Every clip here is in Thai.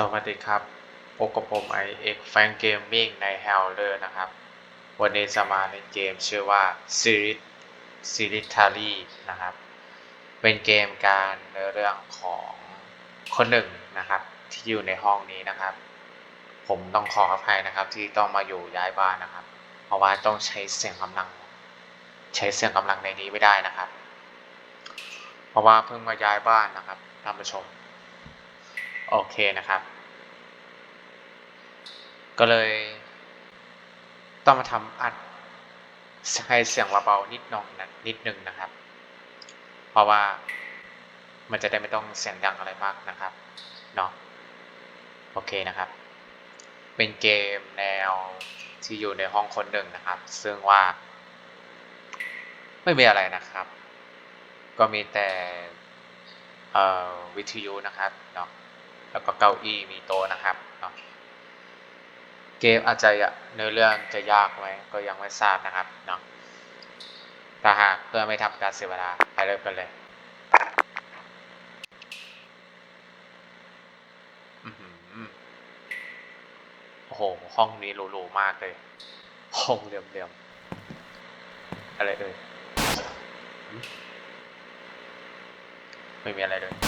สวัสดีครับพบกับผมไอเอ็กแฟนเกมมิ่งใน h e l l e r นะครับ วันนี้จะมาในเกมชื่อว่า Series s e r i t a r y นะครับ เป็นเกมการเนื้อเรื่องของคนหนึ่งนะครับ ที่อยู่ในห้องนี้นะครับ ผมต้องขออภัยนะครับที่ต้องมาอยู่ย้ายบ้านนะครับ เพราะว่าต้องใช้เสียงกำลัง ใช้เสียงกำลังในนี้ไม่ได้นะครับ เพราะว่าเพิ่งมาย้ายบ้านนะครับท่านผู้ชม โอเคนะครับ ก็เลย ต้องมาทำอัดให้เสียงเบาๆนิดน่อยนะนิดนึงนะครับ เพราะว่ามันจะได้ไม่ต้องเสียงดังอะไรมากนะครับเนาะโอเคนะครับ เป็นเกมแนวที่อยู่ในห้องคนหนึ่งนะครับ ซึ่งว่า ไม่มีอะไรนะครับ ก็มีแต่วิทยุนะครับเนาะ แล้วก็เก้าอี้มีโต๊ะนะครับเนาะเกมอาจจะเนื้อเรื่องจะยากไหมก็ยังไม่ทราบนะครับเนาะถ้าหากเพื่อไม่ทำการเสียเวลาไปเริ่มกันเลยโอ้โห ห้องนี้หรูๆมากเลย ห้องเรียมๆอะไรเอ่ยไม่มีอะไรเลย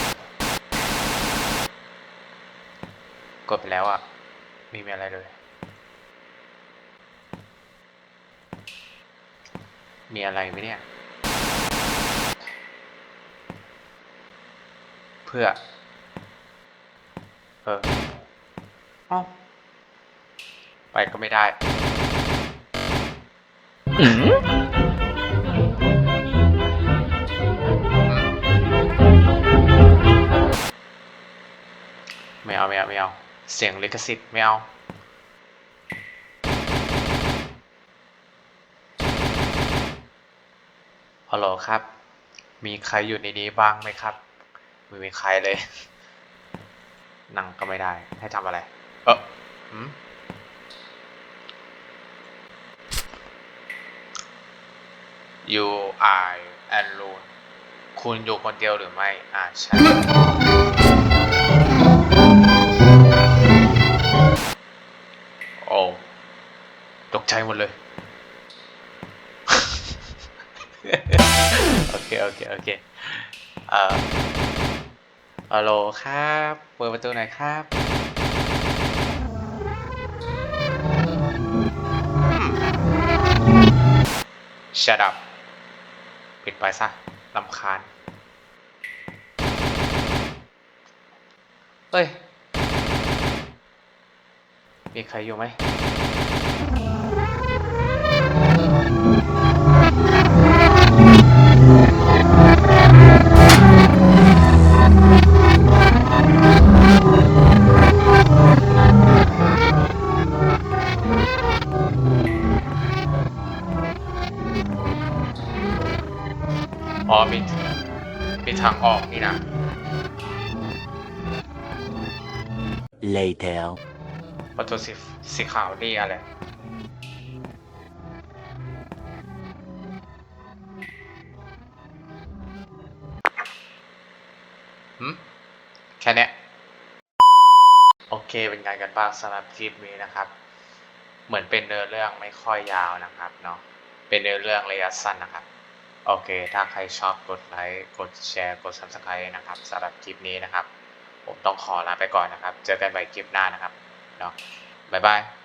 กดไปแล้วอะไมมีอะไรเลย มีอะไรไหมเนี่ย เพื่อ เออเอ้าไปก็ไม่ได้ไเสียงลิขสิทธิ์ไม่เอาฮัลโหลครับ มีใครอยู่ในนี้บ้างไหมครับ ไม่มีใครเลย นั่งก็ไม่ได้ ให้ทำอะไร เออหืม You are alone คุณอยู่คนเดียวหรือไม่ อ่าใช่ เคเอ่อฮัลโหลครับ เปิดประตูหน่อยครับ Shut up ปิดไปซะลำคาญ เฮ้ย มีใครอยู่ไหม อ๋อมีมีทางออกนี่นะ Later. ประตูสีสีขาวนี่อะไรหืมแค่เนี้ยโอเคเป็นไงกันบ้างสำหรับคลิปนี้นะครับ เหมือนเป็นเนื้อเรื่องไม่ค่อยยาวนะครับเนาะเป็นเนื้อเรื่องระยะสั้นนะครับ โอเค ถ้าใครชอบกดไลค์ กดแชร์ กด subscribe นะครับสำหรับคลิปนี้นะครับ ผมต้องขอลาไปก่อนนะครับ เจอกันใหม่คลิปหน้านะครับเนาะบ๊ายบาย